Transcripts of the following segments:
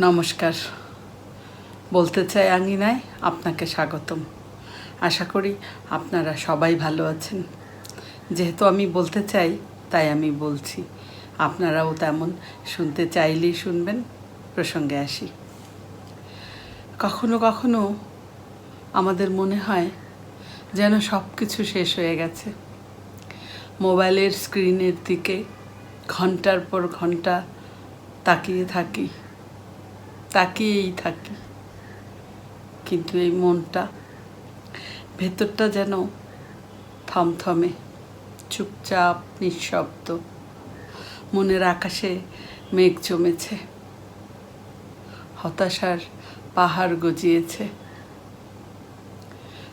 নমস্কার। বলতে চাই আঙিনায় আপনাকে স্বাগতম। আশা করি আপনারা সবাই ভালো আছেন। যেহেতু আমি বলতে চাই, তাই আমি বলছি। আপনারাও তেমন শুনতে চাইলেই শুনবেন, প্রসঙ্গে আসি। কখনো কখনো আমাদের মনে হয় যেন সব কিছু শেষ হয়ে গেছে। মোবাইলের স্ক্রিনের দিকে ঘণ্টার পর ঘণ্টা তাকিয়ে থাকি। তাকিয়েই থাকি। কিন্তু এই মনটা ভেতরটা যেন থমথমে, চুপচাপ, নিঃশব্দ। মনের আকাশে মেঘ জমেছে। হতাশার পাহাড় গজিয়েছে।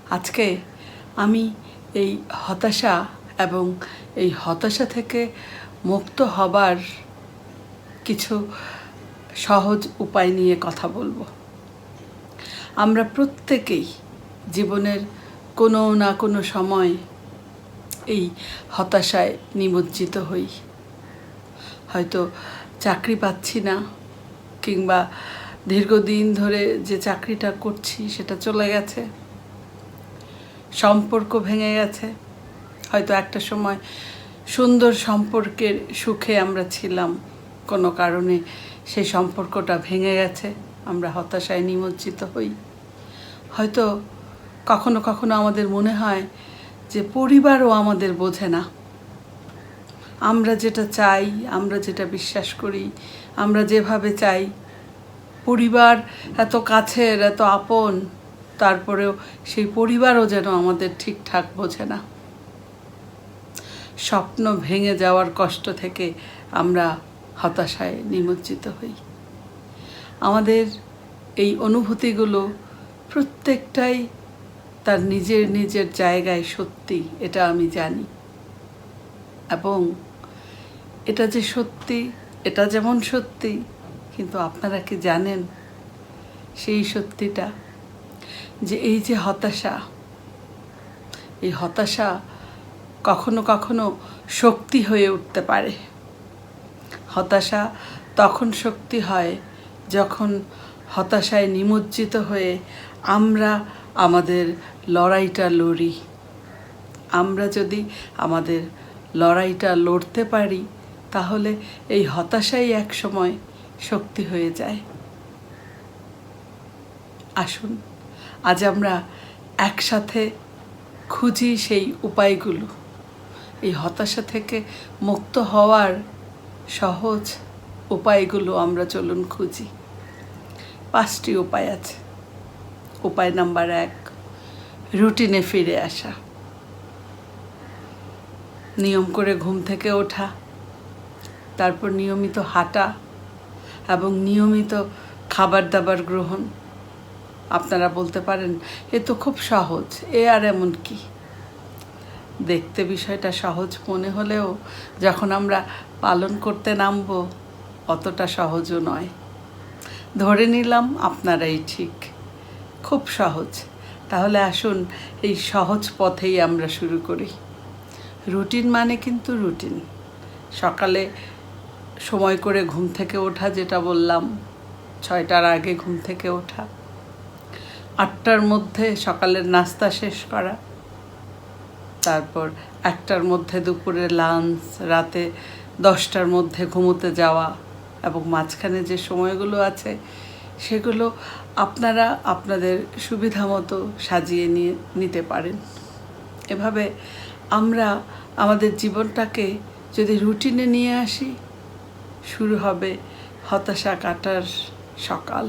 আজকে আমি এই হতাশা এবং এই হতাশা থেকে মুক্ত হবার কিছু সহজ উপায় নিয়ে কথা বলব। আমরা প্রত্যেকেই জীবনের কোনো না কোনো সময় এই হতাশায় নিমজ্জিত হই। হয়তো চাকরি পাচ্ছি না কিংবা দীর্ঘদিন ধরে যে চাকরিটা করছি সেটা চলে গেছে। সম্পর্ক ভেঙে গেছে। হয়তো একটা সময় সুন্দর সম্পর্কের সুখে আমরা ছিলাম কোনো কারণে। সেই সম্পর্কটা ভেঙে গেছে। আমরা হতাশায় নিমজ্জিত হই। হয়তো কখনো কখনো আমাদের মনে হয় যে পরিবারও আমাদের বোঝে না। আমরা যেটা চাই, আমরা যেটা বিশ্বাস করি, আমরা যেভাবে চাই। পরিবার এত কাছের, এত আপন, তারপরেও সেই পরিবারও যেন আমাদের ঠিকঠাক বোঝে না। স্বপ্ন ভেঙে যাওয়ার কষ্ট থেকে আমরা হতাশায় নিমজ্জিত হই। আমাদের এই অনুভূতিগুলো প্রত্যেকটাই তার নিজের নিজের জায়গায় সত্যি, এটা আমি জানি। এবং এটা যে সত্যি, এটা যেমন সত্যি, কিন্তু আপনারা কি জানেন সেই সত্যিটা? যে এই যে হতাশা, এই হতাশা কখনো কখনো শক্তি হয়ে উঠতে পারে। হতাশা তখন শক্তি হয়, যখন হতাশায় নিমজ্জিত হয়ে আমরা আমাদের লড়াইটা লড়ি। আমরা যদি আমাদের লড়াইটা লড়তে পারি, তাহলে এই হতাশাই এক সময় শক্তি হয়ে যায়। আসুন, আজ আমরা একসাথে খুঁজি সেই উপায়গুলো। এই হতাশা থেকে মুক্ত হওয়ার সহজ উপায়গুলো আমরা চলুন খুঁজি। পাঁচটি উপায় আছে। উপায় নাম্বার এক, রুটিনে ফিরে আসা। নিয়ম করে ঘুম থেকে ওঠা, তারপর নিয়মিত হাঁটা এবং নিয়মিত খাবার দাবার গ্রহণ। আপনারা বলতে পারেন, এ তো খুব সহজ, এ আর এমন কি? দেখতে বিষয়টা সহজ মনে হলেও যখন আমরা পালন করতে নামবো, অতটা সহজও নয়। ধরে নিলাম আপনারাই ঠিক। খুব সহজ। তাহলে আসুন এই সহজ পথেই আমরা শুরু করি। রুটিন মানে কিন্তু রুটিন। সকালে সময় করে ঘুম থেকে ওঠা যেটা বললাম, ছয়টার আগে ঘুম থেকে ওঠা। আটটার মধ্যে সকালের নাস্তা শেষ করা। তারপর একটার মধ্যে দুপুরে লাঞ্চ রাতে দশটার মধ্যে ঘুমোতে যাওয়া এবং মাঝখানে যে সময়গুলো আছে, সেগুলো আপনারা আপনাদের সুবিধা মতো সাজিয়ে নিয়ে নিতে পারেন। এভাবে আমরা আমাদের জীবনটাকে যদি রুটিনে নিয়ে আসি, শুরু হবে হতাশা কাটার সকাল।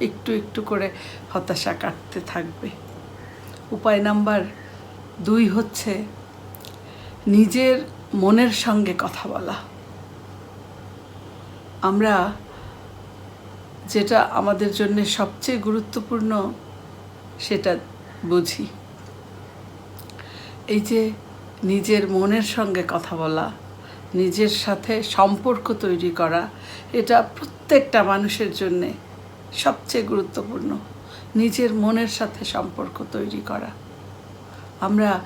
একটু একটু করে হতাশা কাটতে থাকবে। উপায় নাম্বার দুই হচ্ছে নিজের মনের সঙ্গে কথা বলা। আমরা যেটা আমাদের জন্য সবচেয়ে গুরুত্বপূর্ণ সেটা বুঝি। এই যে নিজের মনের সঙ্গে কথা বলা, নিজের সাথে সম্পর্ক তৈরি করা, এটা প্রত্যেকটা মানুষের জন্যে সবচেয়ে গুরুত্বপূর্ণ। নিজের মনের সাথে সম্পর্ক তৈরি করা। আমরা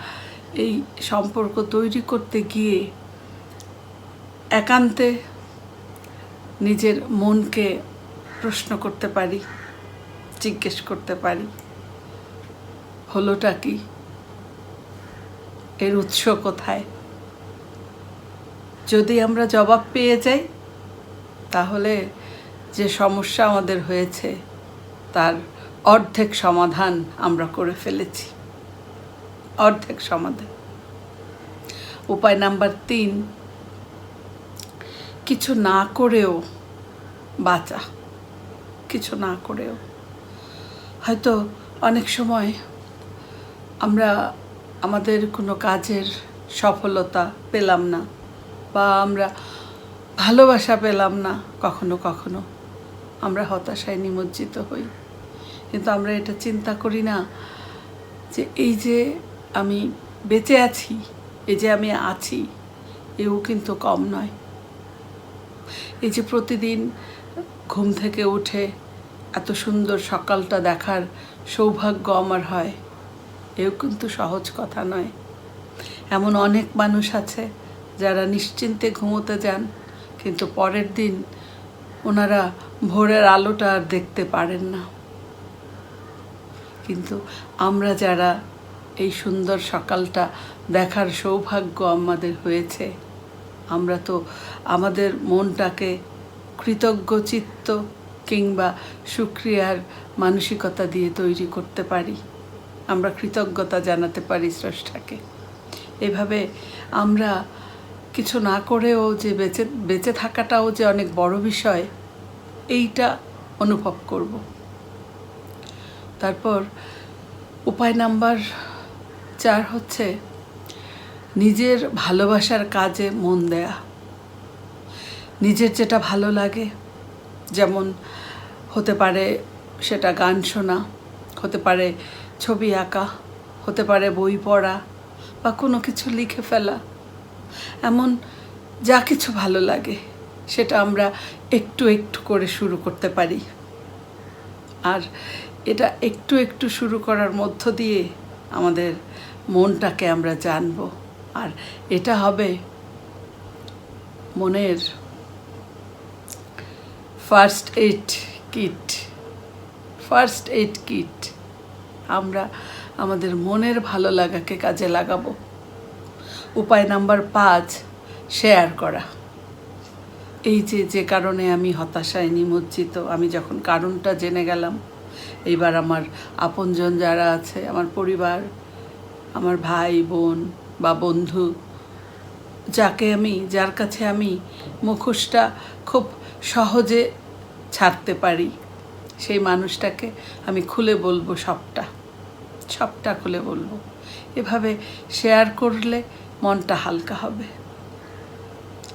এই সম্পর্ক তৈরি করতে গিয়ে একান্তে নিজের মনকে প্রশ্ন করতে পারি, জিজ্ঞেস করতে পারি, হলোটা কি? এর উৎস কোথায়? যদি আমরা জবাব পেয়ে যাই, তাহলে যে সমস্যা আমাদের হয়েছে, তার অর্ধেক সমাধান আমরা করে ফেলেছি। অর্ধেক সমাধান। উপায় নাম্বার তিন, কিছু না করেও বাঁচা। কিছু না করেও। হয়তো অনেক সময় আমরা আমাদের কোনো কাজের সফলতা পেলাম না বা আমরা ভালোবাসা পেলাম না, কখনো কখনো আমরা হতাশায় নিমজ্জিত হই। কিন্তু আমরা এটা চিন্তা করি না যে এই যে আমি বেঁচে আছি, এই যে আমি আছি, এও কিন্তু কম নয়। এই যে প্রতিদিন ঘুম থেকে উঠে এত সুন্দর সকালটা দেখার সৌভাগ্য আমার হয়, এও কিন্তু সহজ কথা নয়। এমন অনেক মানুষ আছে যারা নিশ্চিন্তে ঘুমোতে যান, কিন্তু পরের দিন ওনারা ভোরের আলোটা আর দেখতে পারেন না। কিন্তু আমরা যারা এই সুন্দর সকালটা দেখার সৌভাগ্য আমাদের হয়েছে। আমরা তো আমাদের মনটাকে কৃতজ্ঞ চিত্ত কিংবা সুক্রিয়ার মানসিকতা দিয়ে তৈরি করতে পারি। আমরা কৃতজ্ঞতা জানাতে পারি স্রষ্টাকে। এভাবে আমরা কিছু না করেও যে বেঁচে বেঁচে থাকাটাও যে অনেক বড় বিষয়, এইটা অনুভব করব। তারপর উপায় নাম্বার চার হচ্ছে নিজের ভালোবাসার কাজে মন দেয়া। নিজের যেটা ভালো লাগে, যেমন হতে পারে সেটা গান শোনা, হতে পারে ছবি আঁকা, হতে পারে বই পড়া বা কোনো কিছু লিখে ফেলা, এমন যা কিছু ভালো লাগে, সেটা আমরা একটু একটু করে শুরু করতে পারি। আর এটা একটু একটু শুরু করার মধ্য দিয়ে আমাদের মনটাকে আমরা জানব। আর এটা হবে মনের first aid kit first aid kit আমরা আমাদের মনের ভালো লাগাকে কাজে লাগাবো। উপায় নাম্বার পাঁচ শেয়ার করা। এই যে যে কারণে আমি হতাশায় নিমজ্জিত, আমি যখন কারণটা জেনে গেলাম, এইবার আমার আপনজন যারা আছে, আমার পরিবার আমার ভাই, বোন বা বন্ধু, যাকে আমি, যার কাছে আমি মুখোশটা খুব সহজে ছাড়তে পারি, সেই মানুষটাকে আমি খুলে বলব সবটা সবটা খুলে বলব। এভাবে শেয়ার করলে মনটা হালকা হবে।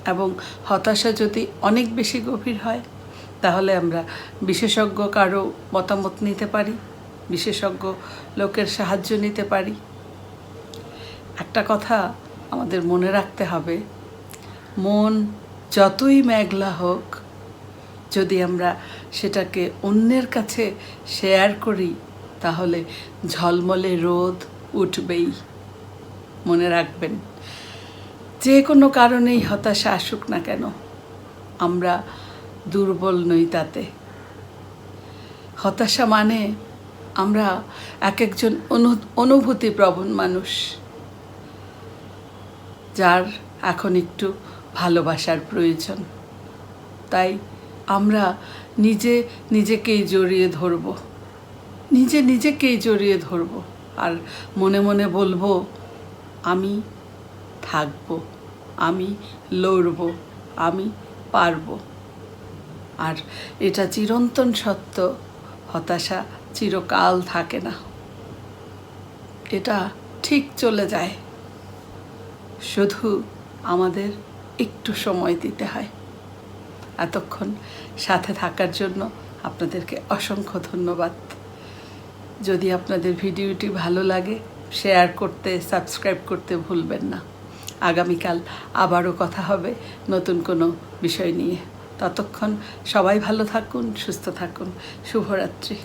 এবং হতাশা যদি অনেক বেশি গভীর হয়, তাহলে আমরা বিশেষজ্ঞ কারও মতামত নিতে পারি, বিশেষজ্ঞ লোকের সাহায্য নিতে পারি। একটা কথা আমাদের মনে রাখতে হবে। মন যতই মেঘলা হোক, যদি আমরা সেটাকে অন্যের কাছে শেয়ার করি, তাহলে ঝলমলে রোদ উঠবেই। মনে রাখবেন, যে কোনো কারণেই হতাশা আসুক না কেন, আমরা দুর্বল নই তাতে। হতাশা মানে আমরা এক একজন অনু অনুভূতি প্রবণ মানুষ। যার এখন একটু ভালোবাসার প্রয়োজন। তাই আমরা নিজে নিজেকেই জড়িয়ে ধরব। নিজে নিজেকেই জড়িয়ে ধরব। আর মনে মনে বলব, আমি থাকব। আমি লড়ব। আমি পারব। আর এটা চিরন্তন সত্য। হতাশা চিরকাল থাকে না। এটা ঠিক চলে যায়। শুধু আমাদের একটু সময় দিতে হয়। এতক্ষণ সাথে থাকার জন্য আপনাদেরকে অসংখ্য ধন্যবাদ। যদি আপনাদের ভিডিওটি ভালো লাগে, শেয়ার করতে, সাবস্ক্রাইব করতে ভুলবেন না। আগামীকাল আবারও কথা হবে নতুন কোনো বিষয় নিয়ে। ততক্ষণ সবাই ভালো থাকুন, সুস্থ থাকুন। শুভরাত্রি।